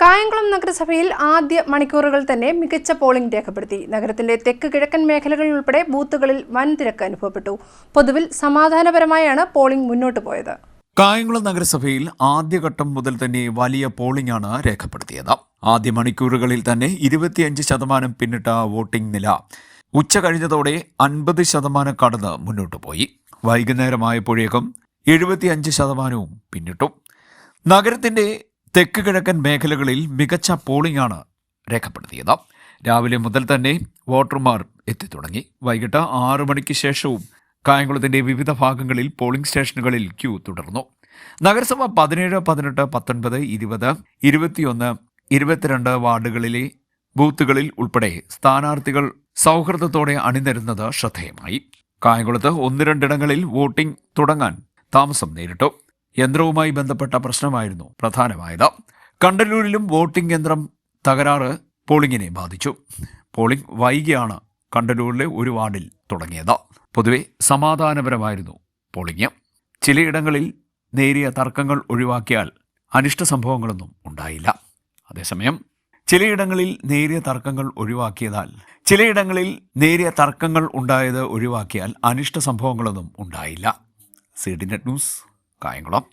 കായംകുളം നഗരസഭയിൽ ആദ്യ മണിക്കൂറുകൾ തന്നെ മികച്ച പോളിംഗ് രേഖപ്പെടുത്തി. നഗരത്തിന്റെ തെക്ക് കിഴക്കൻ മേഖലകളിൽ ഉൾപ്പെടെ ബൂത്തുകളിൽ വൻ തിരക്ക് അനുഭവപ്പെട്ടു. പൊതുവിൽ സമാധാനപരമായാണ് പോളിംഗ് മുന്നോട്ട് പോയത്. കായംകുളം നഗരസഭയിൽ ആദ്യഘട്ടം മുതൽ തന്നെ വലിയ പോളിംഗ് ആണ് രേഖപ്പെടുത്തിയത്. ആദ്യ മണിക്കൂറുകളിൽ തന്നെ ഇരുപത്തിയഞ്ച് ശതമാനം പിന്നിട്ട വോട്ടിംഗ് നില. ഉച്ച കഴിഞ്ഞതോടെ അൻപത് ശതമാനം കടന്ന് മുന്നോട്ട് പോയി. വൈകുന്നേരമായപ്പോഴേക്കും എഴുപത്തിയഞ്ച് ശതമാനവും പിന്നിട്ടു. നഗരത്തിന്റെ തെക്ക് കിഴക്കൻ മേഖലകളിൽ മികച്ച പോളിംഗാണ് രേഖപ്പെടുത്തിയത്. രാവിലെ മുതൽ തന്നെ വോട്ടർമാർ എത്തിത്തുടങ്ങി. വൈകിട്ട് ആറു മണിക്ക് ശേഷവും കായംകുളത്തിന്റെ വിവിധ ഭാഗങ്ങളിൽ പോളിംഗ് സ്റ്റേഷനുകളിൽ ക്യൂ തുടർന്നു. നഗരസഭ പതിനേഴ് പതിനെട്ട് പത്തൊൻപത് ഇരുപത് ഇരുപത്തിയൊന്ന് ഇരുപത്തിരണ്ട് വാർഡുകളിലെ ബൂത്തുകളിൽ ഉൾപ്പെടെ സ്ഥാനാർത്ഥികൾ സൗഹൃദത്തോടെ അണിനിരുന്നത് ശ്രദ്ധേയമായി. കായംകുളത്ത് ഒന്ന് രണ്ടിടങ്ങളിൽ വോട്ടിംഗ് തുടങ്ങാൻ താമസം നേരിട്ടു. യന്ത്രവുമായി ബന്ധപ്പെട്ട പ്രശ്നമായിരുന്നു പ്രധാനമായത്. കണ്ടല്ലൂരിലും വോട്ടിംഗ് യന്ത്രം തകരാറ് പോളിംഗിനെ ബാധിച്ചു. പോളിംഗ് വൈകിയാണ് കണ്ടല്ലൂരിലെ ഒരു വാർഡിൽ തുടങ്ങിയത്. പൊതുവെ സമാധാനപരമായിരുന്നു പോളിംഗ്. ചിലയിടങ്ങളിൽ നേരിയ തർക്കങ്ങൾ ഒഴിവാക്കിയാൽ അനിഷ്ട സംഭവങ്ങളൊന്നും ഉണ്ടായില്ല. അതേസമയം ചിലയിടങ്ങളിൽ നേരിയ തർക്കങ്ങൾ ഒഴിവാക്കിയതാൽ ചിലയിടങ്ങളിൽ നേരിയ തർക്കങ്ങൾ ഉണ്ടായത് ഒഴിവാക്കിയാൽ അനിഷ്ട സംഭവങ്ങളൊന്നും ഉണ്ടായില്ല. C D net news Kayamkulam.